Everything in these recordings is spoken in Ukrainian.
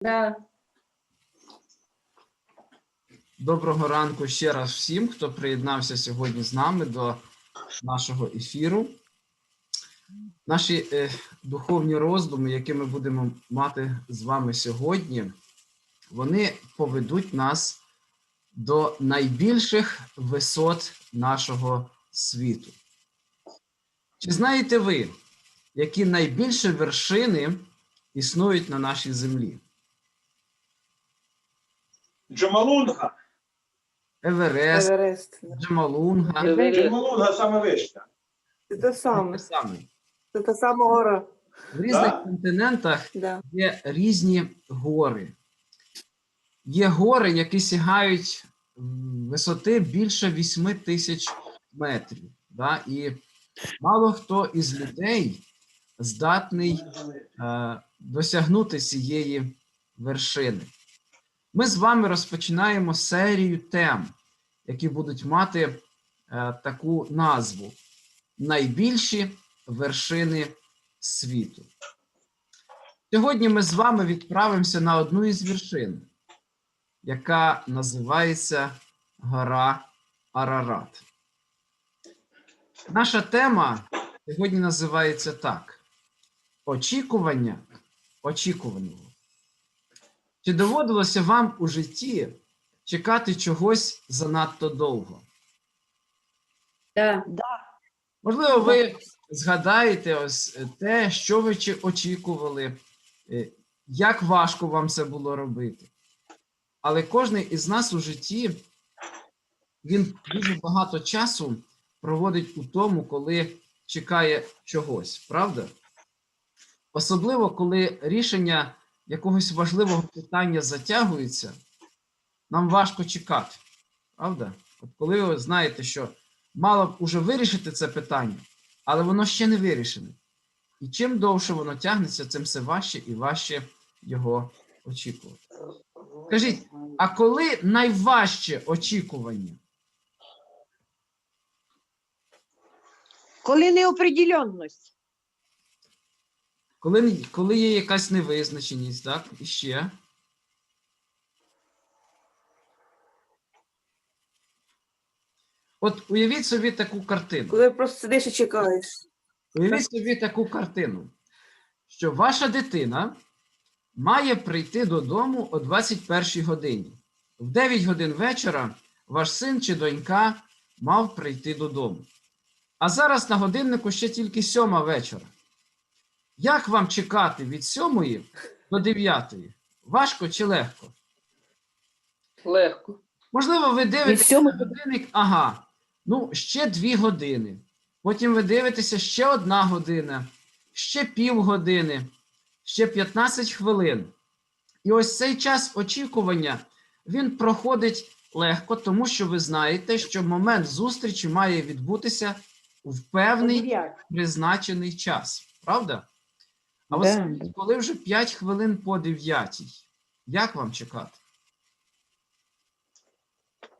Да. Доброго ранку ще раз всім, хто приєднався сьогодні з нами до нашого ефіру. Наші е, духовні роздуми, які ми будемо мати з вами сьогодні, вони поведуть нас до найбільших висот нашого світу. Чи знаєте ви, які найбільші вершини існують на нашій землі? Джомалунга. Еверест, Еверест. Джамалунга. Джомалунга саме вища. Це те саме. Те саме. Це та сама гора. В різних Так. континентах Да. є різні гори. Є гори, які сягають м, висоти більше 8 тисяч метрів. Да? І мало хто із людей здатний е, досягнути цієї вершини. Ми з вами розпочинаємо серію тем, які будуть мати е, таку назву: Найбільші вершини світу. Сьогодні ми з вами відправимося на одну із вершин, яка називається Гора Арарат. Наша тема сьогодні називається так: Очікування очікуваного. Чи доводилося вам у житті чекати чогось занадто довго? Да. Можливо, ви згадаєте ось е, те, що ви очікували, е, як важко вам це було робити. Але кожен із нас у житті він дуже багато часу проводить у тому, коли чекає чогось, правда? Особливо, коли рішення якогось важливого питання затягується, нам важко чекати, правда? От коли ви знаєте, що мало б уже вирішити це питання, але воно ще не вирішене. І чим довше воно тягнеться, тим все важче і важче його очікувати. Скажіть, а коли найважче очікування? Коли неопределенність. Коли, коли є якась невизначеність, так? І ще. От уявіть собі таку картину. Коли просто сидиш і чекаєш. Уявіть собі таку картину, що ваша дитина має прийти додому о 21 годині. В 9 годин вечора ваш син чи донька мав прийти додому. А зараз на годиннику ще тільки 7 вечора. Як вам чекати від 7 до 9? Важко чи легко? Легко. Можливо, ви дивитеся на годинник, ага, ну, ще дві години. Потім ви дивитеся ще одна година, ще півгодини, ще 15 хвилин. І ось цей час очікування він проходить легко, тому що ви знаєте, що момент зустрічі має відбутися в певний призначений час. Правда? А ось Да. коли вже 5 хвилин по 9, як вам чекати?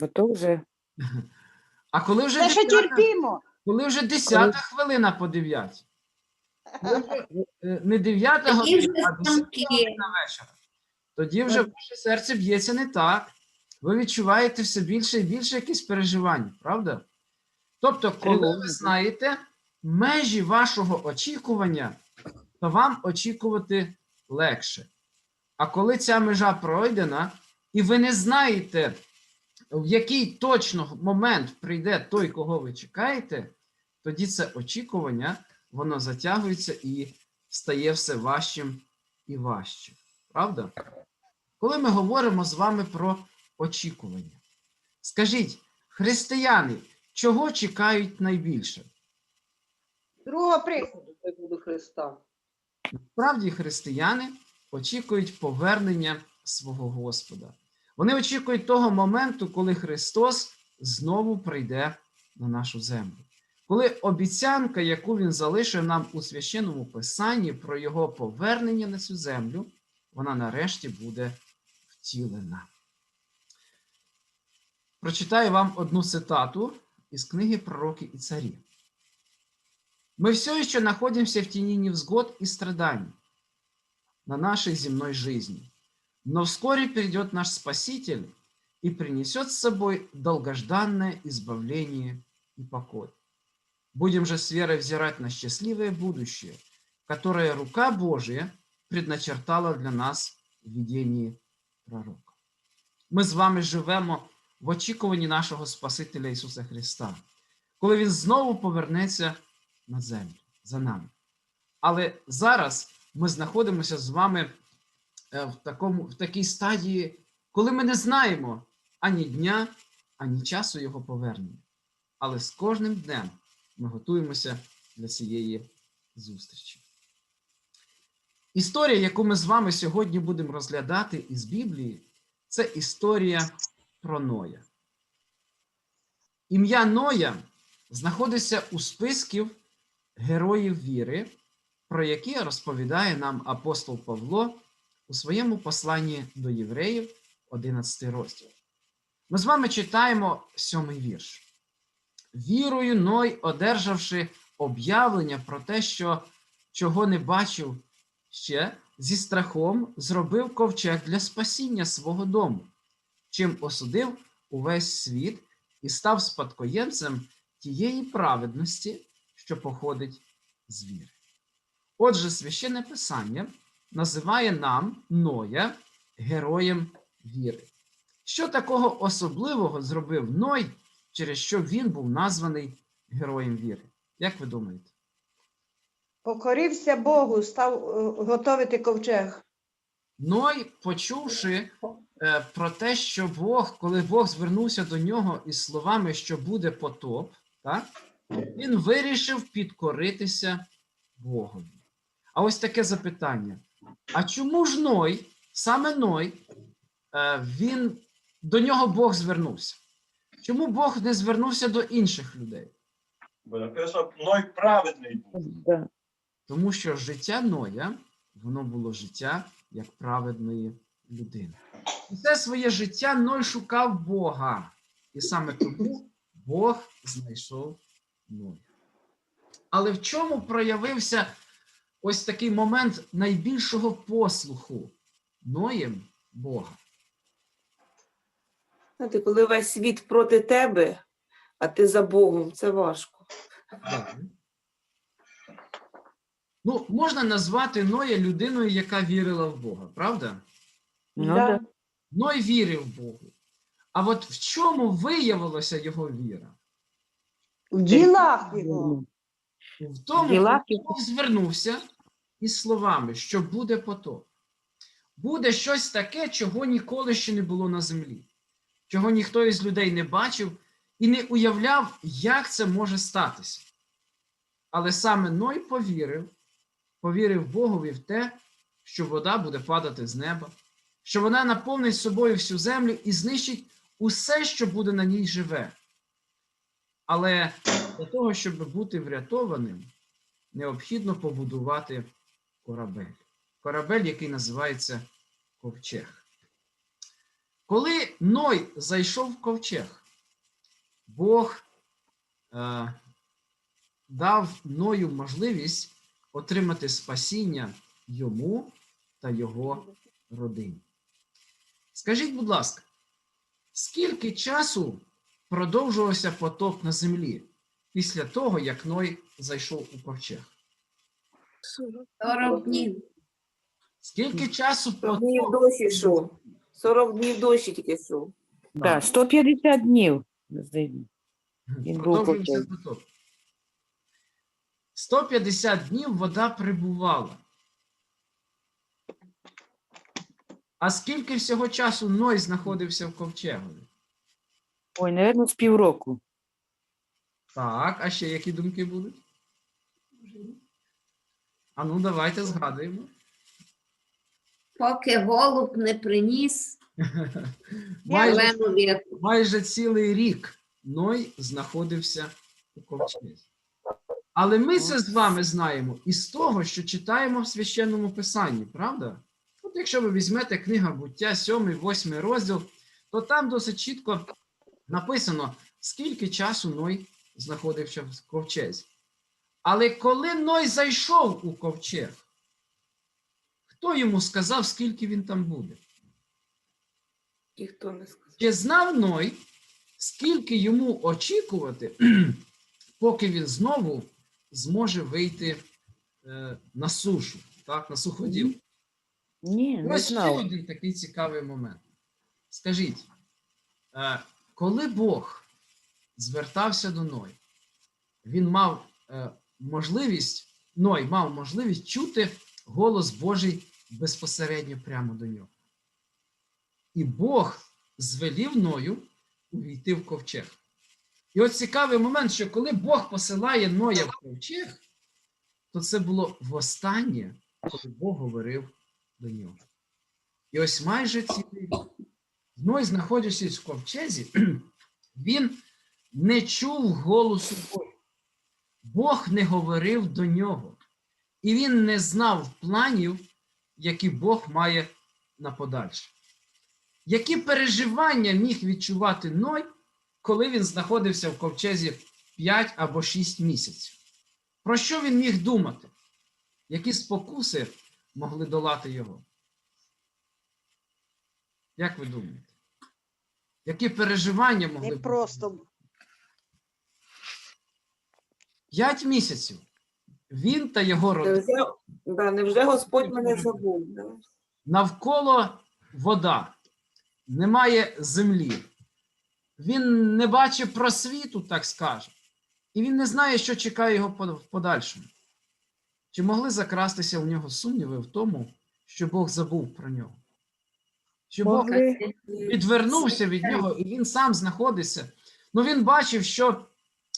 Бо то вже. А коли вже Це ще 10, терпімо. коли вже 10 хвилина по 9? Коли вже, е, не 9 Такі година, а 10 станки. година вечора. Тоді вже ваше серце б'ється не так. Ви відчуваєте все більше і більше якісь переживання, правда? Тобто, коли ви знаєте межі вашого очікування, то вам очікувати легше. А коли ця межа пройдена, і ви не знаєте, в який точно момент прийде той, кого ви чекаєте, тоді це очікування, воно затягується і стає все важчим і важчим. Правда? Коли ми говоримо з вами про очікування, скажіть, християни, чого чекають найбільше? Другого приходу. Христа. Справді християни очікують повернення свого Господа. Вони очікують того моменту, коли Христос знову прийде на нашу землю. Коли обіцянка, яку Він залишив нам у священному писанні про Його повернення на цю землю, вона нарешті буде втілена. Прочитаю вам одну цитату із книги Пророки і царі. Мы все еще находимся в тени невзгод и страданий на нашей земной жизни. Но вскоре придет наш Спаситель и принесет с собой долгожданное избавление и покой. Будем же с верой взирать на счастливое будущее, которое рука Божия предначертала для нас в виденні пророка. Ми з вами живемо в очікуванні нашого Спасителя Ісуса Христа, коли Він знову повернеться на землю за нами. Але зараз ми знаходимося з вами е, в, такому, в такій стадії, коли ми не знаємо ані дня, ані часу Його повернення. Але з кожним днем ми готуємося для цієї зустрічі. Історія, яку ми з вами сьогодні будемо розглядати із Біблії, це історія про Ноя. Ім'я Ноя знаходиться у списків героїв віри, про які розповідає нам апостол Павло у своєму посланні до євреїв, 11 розділ. Ми з вами читаємо сьомий вірш. Вірою Ной, одержавши об'явлення про те, що чого не бачив ще, зі страхом зробив ковчег для спасіння свого дому, чим осудив увесь світ і став спадкоємцем тієї праведності, що походить з віри. Отже, священне писання називає нам Ноя героєм віри. Що такого особливого зробив Ной, через що він був названий героєм віри? Як ви думаєте? Покорився Богу, став е, готовити ковчег. Ной, почувши е, про те, що Бог, коли Бог звернувся до нього із словами, що буде потоп, так, він вирішив підкоритися Богові. А ось таке запитання: а чому ж Ной, саме Ной, е, він до нього Бог звернувся? Чому Бог не звернувся до інших людей? Бо написано, Ной праведний був. Тому що життя Ноя, воно було життя як праведної людини. Усе своє життя Ной шукав Бога. І саме тому Бог знайшов Ноя. Але в чому проявився ось такий момент найбільшого послуху Ноєм Бога? Знаєте, коли весь світ проти тебе, а ти за Богом, це важко. Так. Ну, можна назвати Ноя людиною, яка вірила в Бога, правда? Ну, Да. Ной вірив Богу. А от в чому виявилася його віра? В ділах його. В тому, Діла Бог звернувся із словами, що буде потоп. Буде щось таке, чого ніколи ще не було на землі, чого ніхто із людей не бачив і не уявляв, як це може статися. Але саме Ной повірив, повірив Богові в те, що вода буде падати з неба, що вона наповнить собою всю землю і знищить усе, що буде на ній живе. Але для того, щоб бути врятованим, необхідно побудувати корабель. Корабель, який називається ковчег. Коли Ной зайшов в ковчег, Бог е, дав Ною можливість отримати спасіння йому та його родині. Скажіть, будь ласка, скільки часу продовжувався потоп на землі після того, як Ной зайшов у ковчег? 40 днів. Скільки часу 40 днів потоп? дощ ішов. 40 днів дощ тільки йшов. Так, 150 днів. здається. Він був потоп. 150 днів вода прибувала. А скільки всього часу Ной знаходився в ковчегові? Ой, напевно, з півроку. Так, а ще які думки будуть? А ну, давайте згадуємо. Поки голуб не приніс Майже, зелену майже цілий рік Ной знаходився у ковчезі. Але ми це з вами знаємо із того, що читаємо в священному писанні, правда? От якщо ви візьмете книга буття, 7, 8 розділ, то там досить чітко написано, скільки часу Ной знаходився в ковчезі. Але коли Ной зайшов у ковчег, хто йому сказав, скільки він там буде? Ніхто не сказав. Чи знав Ной, скільки йому очікувати, поки він знову зможе вийти е, на сушу, так, на суходіл? Ні, не Ось ще знав. один такий цікавий момент. Скажіть, е, коли Бог звертався до Ной, він мав е, можливість, Ной мав можливість чути голос Божий безпосередньо прямо до нього. І Бог звелів Ною увійти в ковчег. І от цікавий момент, що коли Бог посилає Ноя в ковчег, то це було востаннє, коли Бог говорив до нього. І ось майже цілий рік. Ной, знаходячись в ковчезі, він не чув голосу Бога. Бог не говорив до нього. І він не знав планів, які Бог має на подальше. Які переживання міг відчувати Ной, коли він знаходився в ковчезі 5 або 6 місяців? Про що він міг думати? Які спокуси могли долати його? Як ви думаєте? Які переживання могли Не бути? просто. П'ять місяців. Він та його родина. Невже, да, невже Господь мене забув? Да? Навколо вода, немає землі. Він не бачить просвіту, так скаже. І він не знає, що чекає його в подальшому. Чи могли закрастися у нього сумніви в тому, що Бог забув про нього? Що Бог Могли. відвернувся від нього, і він сам знаходиться. Ну він бачив, що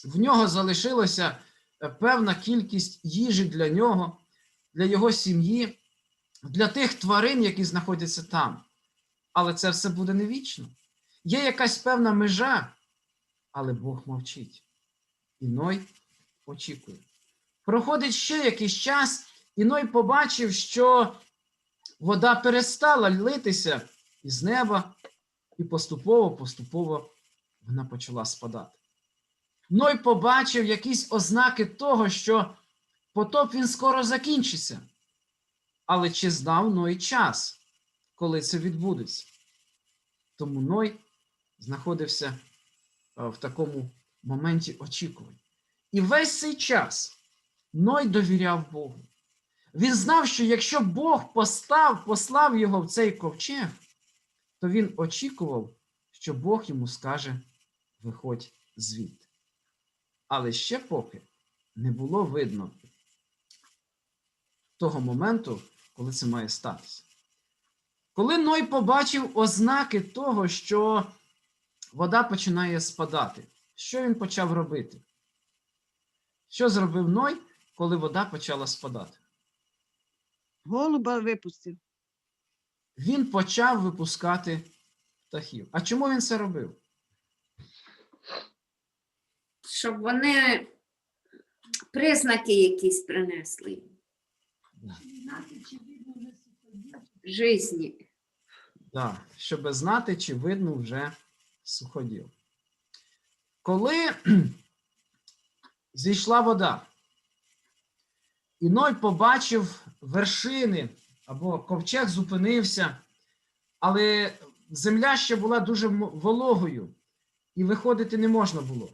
в нього залишилося е, певна кількість їжі для нього, для його сім'ї, для тих тварин, які знаходяться там. Але це все буде не вічно. Є якась певна межа, але Бог мовчить. І Ной очікує. Проходить ще якийсь час, і Ной побачив, що вода перестала литися із неба, і поступово-поступово вона почала спадати. Ной побачив якісь ознаки того, що потоп він скоро закінчиться. Але чи знав Ной час, коли це відбудеться? Тому Ной знаходився е, в такому моменті очікувань. І весь цей час Ной довіряв Богу. Він знав, що якщо Бог постав, послав його в цей ковчег, то він очікував, що Бог йому скаже: виходь звідти. Але ще поки не було видно того моменту, коли це має статися. Коли Ной побачив ознаки того, що вода починає спадати, що він почав робити? Що зробив Ной, коли вода почала спадати? Голуба випустив. Він почав випускати птахів. А чому він це робив? Щоб вони признаки якісь принесли. Жизні. Так, щоб знати, чи видно вже суходіл. Коли зійшла вода, і Ной побачив вершини, або ковчег зупинився, але земля ще була дуже вологою, і виходити не можна було.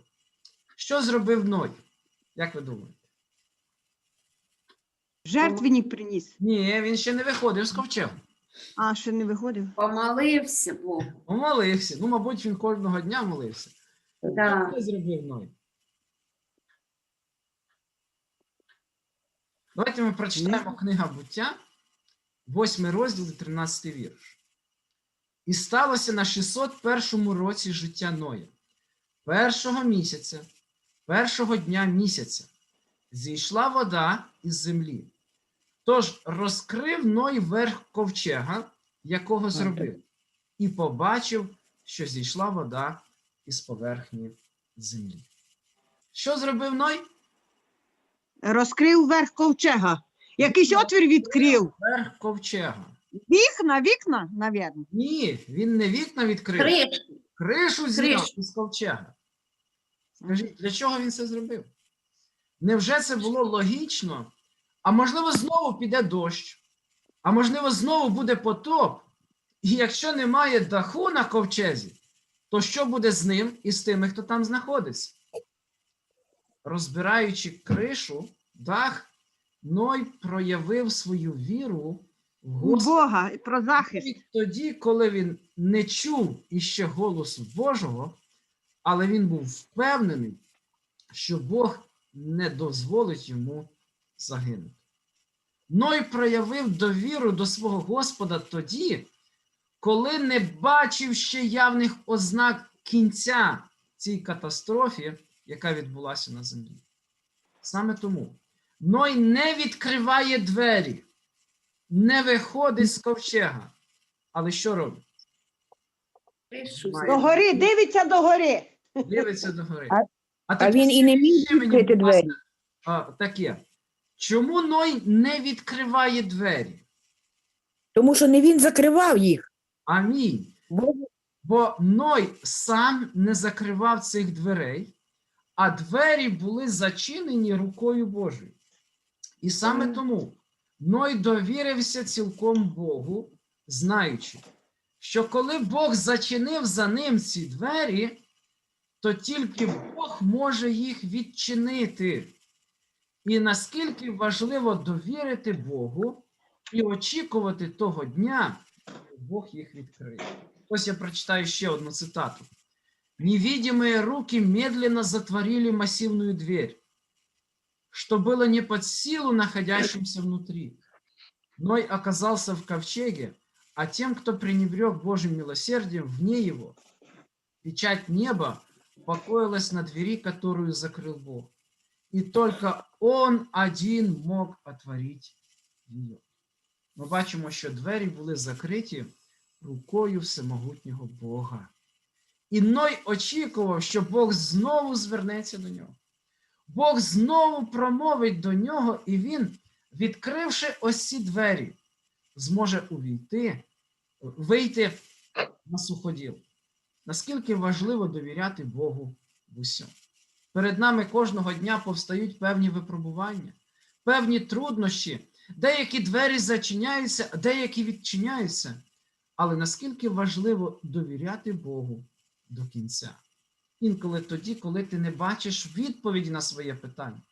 Що зробив Ной? Як ви думаєте? Жертвенник приніс. Ні, він ще не виходив з ковчегу. А, ще не виходив. Помолився Богу. Молився. Ну, мабуть, він кожного дня молився. Да. Що зробив Ной? Давайте ми прочитаємо книга буття, 8 розділ, 13 вірш. І сталося на 601 році життя Ноя, першого місяця, першого дня місяця, зійшла вода із землі. Тож розкрив Ной верх ковчега, якого зробив, і побачив, що зійшла вода із поверхні землі. Що зробив Ной? Розкрив верх ковчега. Якийсь отвір відкрив. Верх ковчега. Вікна, вікна, навірно. Ні, він не вікна відкрив, Кришку. кришу зняв Кришу. із ковчега. Скажіть, для чого він це зробив? Невже це було логічно? А можливо, знову піде дощ, а можливо, знову буде потоп, І якщо немає даху на ковчезі, то що буде з ним і з тими, хто там знаходиться? Розбираючи кришу, дах, Ной проявив свою віру в Господа. Бога і про захист. Тоді, коли він не чув іще голосу Божого, але він був впевнений, що Бог не дозволить йому загинути. Ной проявив довіру до свого Господа тоді, коли не бачив ще явних ознак кінця цій катастрофі, яка відбулася на землі. Саме тому Ной не відкриває двері, не виходить з ковчега. Але що робить? Кришу Має. До гори, дивиться до гори. Дивиться догори. А- А тепер він і не міг відкрити двері. а, таке. Чому Ной не відкриває двері? Тому що не він закривав їх. Амінь. Бо Бо Ной сам не закривав цих дверей, а двері були зачинені рукою Божою. І саме тому Ной довірився цілком Богу, знаючи, що коли Бог зачинив за ним ці двері, то тільки Бог може їх відчинити. І наскільки важливо довірити Богу і очікувати того дня, коли Бог їх відкриє. Ось я прочитаю ще одну цитату. Невидимые руки медленно затворили массивную дверь, что было не под силу находящимся внутри. Ной оказался в ковчеге, а тем, кто пренебрег Божьим милосердием вне его, печать неба покоилась на двери, которую закрыл Бог. И только Он один мог отворить її. Ми бачимо, що двері були закриті рукою всемогутнього Бога. І Ной очікував, що Бог знову звернеться до нього. Бог знову промовить до нього, і він, відкривши ось ці двері, зможе увійти, вийти на суходіл. Наскільки важливо довіряти Богу в усьому. Перед нами кожного дня повстають певні випробування, певні труднощі, деякі двері зачиняються, деякі відчиняються. Але наскільки важливо довіряти Богу до кінця? Інколи тоді, коли ти не бачиш відповіді на своє питання.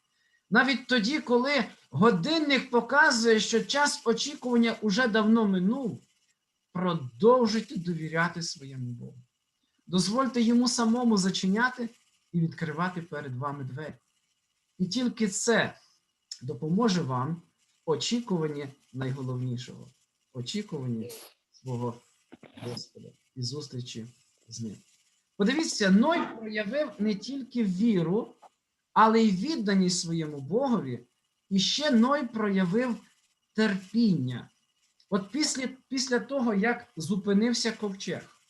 Навіть тоді, коли годинник показує, що час очікування уже давно минув, продовжуйте довіряти своєму Богу. Дозвольте йому самому зачиняти і відкривати перед вами двері. І тільки це допоможе вам в очікуванні найголовнішого очікуванні свого Господа і зустрічі з ним. Подивіться, Ной проявив не тільки віру, але й відданість своєму Богові, і ще Ной проявив терпіння. От після, після того, як зупинився ковчег,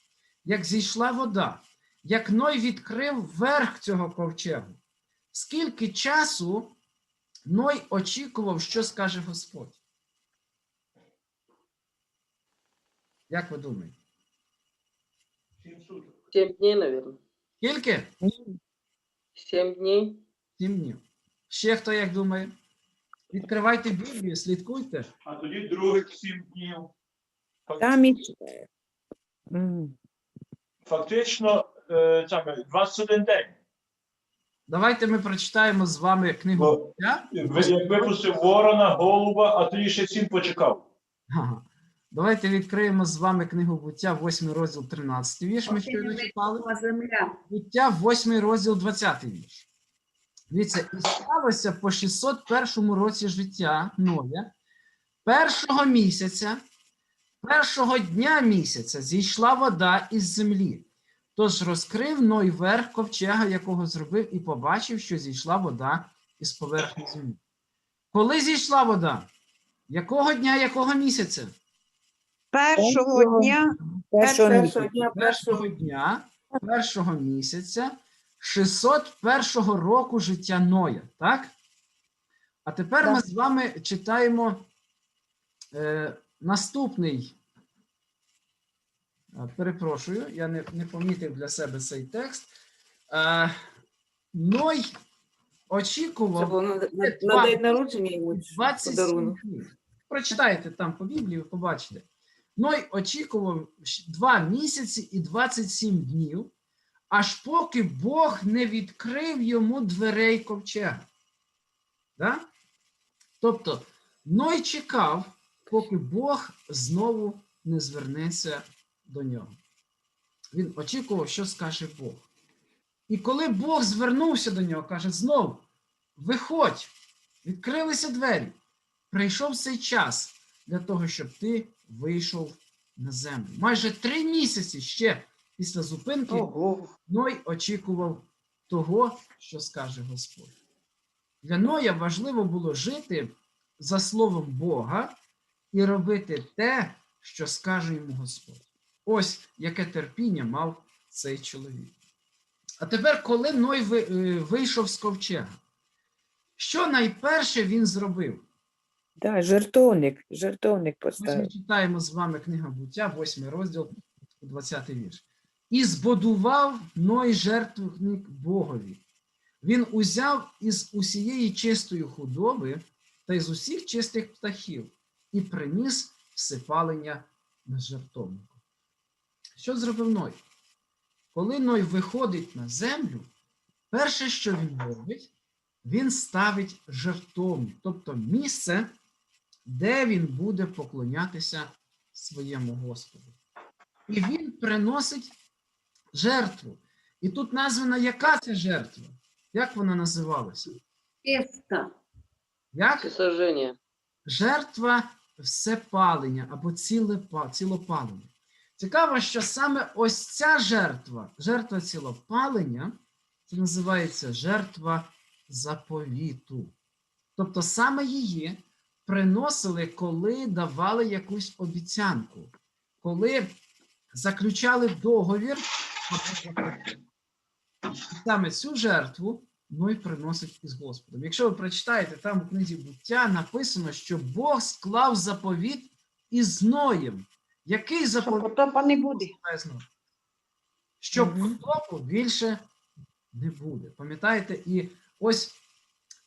як зійшла вода, як Ной відкрив верх цього ковчегу, скільки часу Ной очікував, що скаже Господь? Як ви думаєте? Сім суток. Сім днів, мабуть. Скільки? Сім днів. Сім днів. Ще хто як думає? Відкривайте Біблію, слідкуйте. А тоді других сім днів. Там і... М. Фактично, е, саме 21 день. Давайте ми прочитаємо з вами книгу Бо- буття. Ви- Як випустив ворона, голуба, а тоді ще сім почекав. Ага. Давайте відкриємо з вами книгу буття, 8 розділ, 13 вірш. Ми щойно читали. Буття, 8 розділ, 20 вірш. Дивіться, і сталося по 601 році життя Ноя, першого місяця, першого дня місяця зійшла вода із землі. Тож розкрив Ной верх ковчега, якого зробив, і побачив, що зійшла вода із поверхні землі. Коли зійшла вода? Якого дня, якого місяця? Першого дня Першого Першого дня, першого. дня першого місяця 601 року життя Ноя, так? А тепер ми з вами читаємо е, наступний. Е, Перепрошую, я не, не помітив для себе цей текст. Е, Ной очікував на, на, на день народження йому 27 днів. Прочитайте там по Біблії, побачите. Ной очікував два місяці і 27 днів, аж поки Бог не відкрив йому дверей ковчега. Да? Тобто Ной чекав, поки Бог знову не звернеться до нього. Він очікував, що скаже Бог. І коли Бог звернувся до нього, каже: знову, виходь, відкрилися двері. Прийшов цей час для того, щоб ти вийшов на землю. Майже три місяці ще після зупинки. Ной очікував того, що скаже Господь. Для Ноя важливо було жити за словом Бога і робити те, що скаже йому Господь. Ось яке терпіння мав цей чоловік. А тепер, коли Ной е, вийшов з ковчега, що найперше він зробив? Да, жертовник, жертовник Ось ми читаємо з вами книга буття, 8 розділ, 20 вірш. І збудував Ной жертвник Богові. Він узяв із усієї чистої худоби та із усіх чистих птахів і приніс всипалення на жертовнику. Що зробив Ной? Коли Ной виходить на землю, перше, що він робить, він ставить жертовник, тобто місце, де він буде поклонятися своєму Господу. І він приносить жертву. І тут названа яка це жертва? Як вона називалася? Теста. Як Всесожжение. жертва всепалення або цілопалення. Цікаво, що саме ось ця жертва, жертва цілопалення, це називається жертва заповіту. Тобто саме її приносили, коли давали якусь обіцянку, коли заключали договір. І Саме цю жертву Ной приносить із Господом. Якщо ви прочитаєте, там у книзі буття написано, що Бог склав заповіт із Ноєм. Який заповіт потопа не буде. Щоб Мгм. потопу більше не буде. Пам'ятаєте, і ось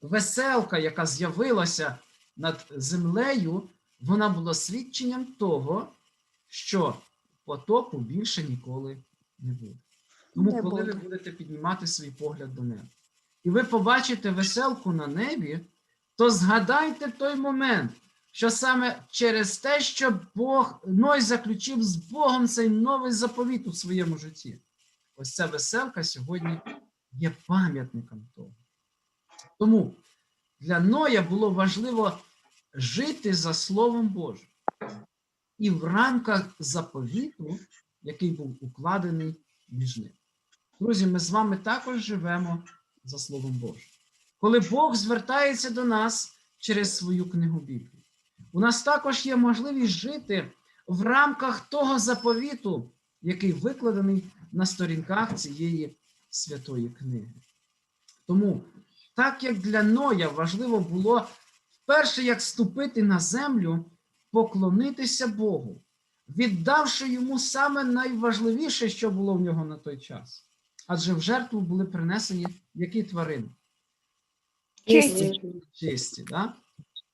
веселка, яка з'явилася над землею, вона була свідченням того, що потопу більше ніколи не буде. Тому, Не коли ви будете піднімати свій погляд до неба, і ви побачите веселку на небі, то згадайте той момент, що саме через те, що Бог Ной заключив з Богом цей новий заповіт у своєму житті. Ось ця веселка сьогодні є пам'ятником того. Тому для Ноя було важливо жити за Словом Божим і в рамках заповіту, який був укладений між ними. Друзі, ми з вами також живемо за Словом Божим. Коли Бог звертається до нас через свою книгу Біблії, у нас також є можливість жити в рамках того заповіту, який викладений на сторінках цієї святої книги. Тому, так як для Ноя важливо було вперше як ступити на землю, поклонитися Богу, віддавши йому саме найважливіше, що було в нього на той час. Адже в жертву були принесені які тварини? Чисті. чисті, да?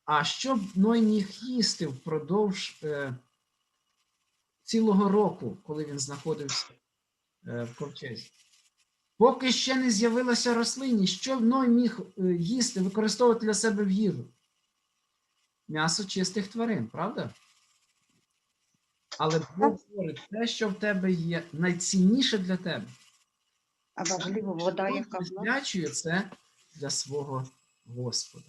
А що б Ной міг їсти впродовж е, цілого року, коли він знаходився е, в ковчезі? Поки ще не з'явилася рослинність, що Ной міг е, їсти, використовувати для себе в їжу? М'ясо чистих тварин, правда? Але Бог говорить, те, що в тебе є, найцінніше для тебе. А важливо, вода, яка в присвячує це для свого Господа.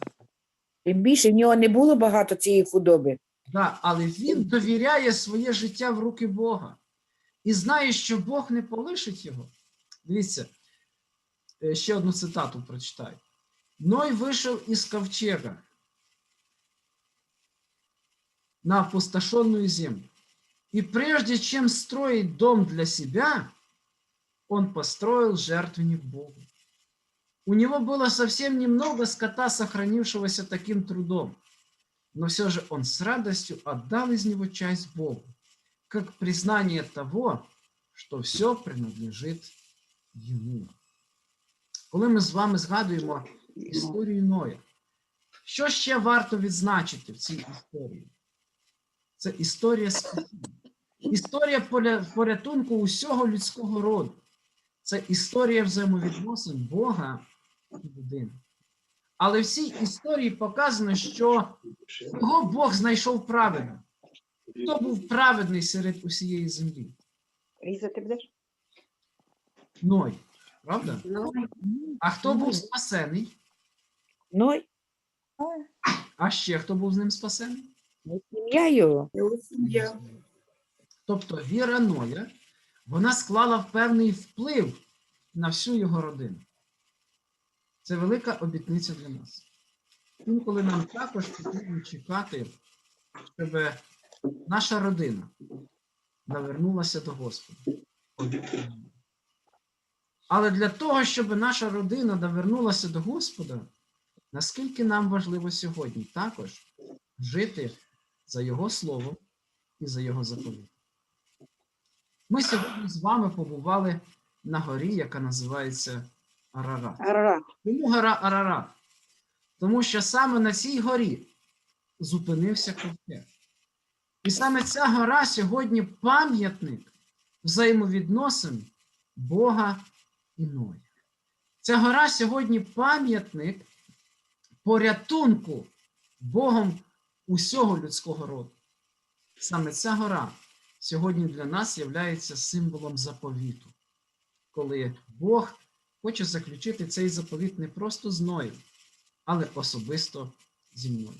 Тим більше в нього не було багато цієї худоби. Да, але він довіряє своє життя в руки Бога і знає, що Бог не полишить його. Дивіться, ще одну цитату прочитаю. Ной вийшов із ковчега на опустошенную землю. И прежде чем строить дом для себя, он построил жертвенник Богу. У него было совсем немного скота, сохранившегося таким трудом но все же он с радостью отдал из него часть Богу, как признание того, що все принадлежить йому. Коли ми з вами згадуємо історію Ноя, що ще варто відзначити в цій історії? Це історія спасіння. Історія порятунку усього людського роду. Це історія взаємовідносин Бога і людини. Але в цій історії показано, що кого Бог знайшов праведним. Хто був праведний серед усієї землі? Різати будеш? Ной. Правда? А хто був спасений? Ну, А ще хто був з ним спасений? сім'я його. Його сім'я. Тобто віра Ноя, вона склала певний вплив на всю його родину. Це велика обітниця для нас. Інколи нам також потрібно чекати, щоб наша родина навернулася до Господа. Але для того, щоб наша родина навернулася до Господа, наскільки нам важливо сьогодні також жити за Його словом і за Його заповідь. Ми сьогодні з вами побували на горі, яка називається Арарат. Арара. Чому гора Арарат? Тому що саме на цій горі зупинився ковчег. І саме ця гора сьогодні пам'ятник взаємовідносин Бога і Ноя. Ця гора сьогодні пам'ятник порятунку Богом усього людського роду. Саме ця гора сьогодні для нас є символом заповіту, коли Бог хоче заключити цей заповіт не просто з Ноєм, але особисто зі мною.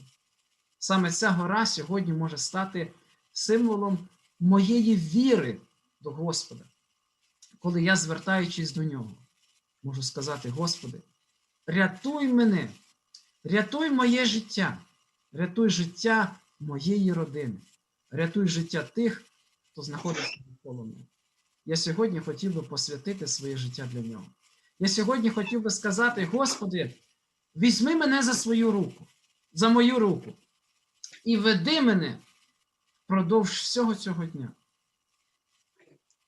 Саме ця гора сьогодні може стати символом моєї віри до Господа, коли я, звертаючись до нього, можу сказати: Господи, рятуй мене, рятуй моє життя, рятуй життя моєї родини, рятуй життя тих, хто знаходиться навколо мене. Я сьогодні хотів би посвятити своє життя для нього. Я сьогодні хотів би сказати: Господи, візьми мене за свою руку, за мою руку, і веди мене впродовж всього цього дня.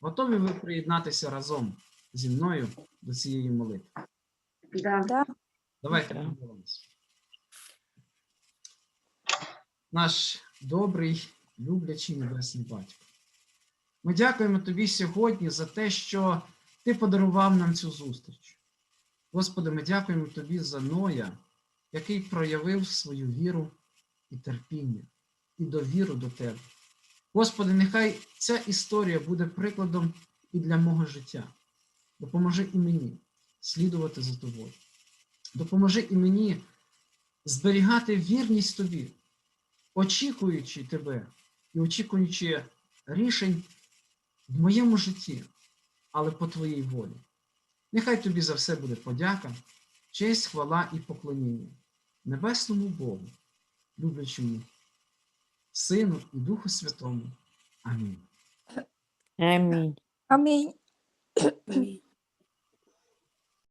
Готові ви приєднатися разом зі мною до цієї молитви? да. Давайте Так. помолимося. Наш добрий, люблячий небесний батько. Ми дякуємо тобі сьогодні за те, що ти подарував нам цю зустріч. Господи, ми дякуємо тобі за Ноя, який проявив свою віру і терпіння, і довіру до тебе. Господи, нехай ця історія буде прикладом і для мого життя. Допоможи і мені слідувати за тобою. Допоможи і мені зберігати вірність тобі, очікуючи тебе і очікуючи рішень в моєму житті, але по твоїй волі. Нехай тобі за все буде подяка, честь, хвала і поклоніння Небесному Богу, люблячому Сину і Духу Святому. Амінь. Амінь. Амінь. Амінь.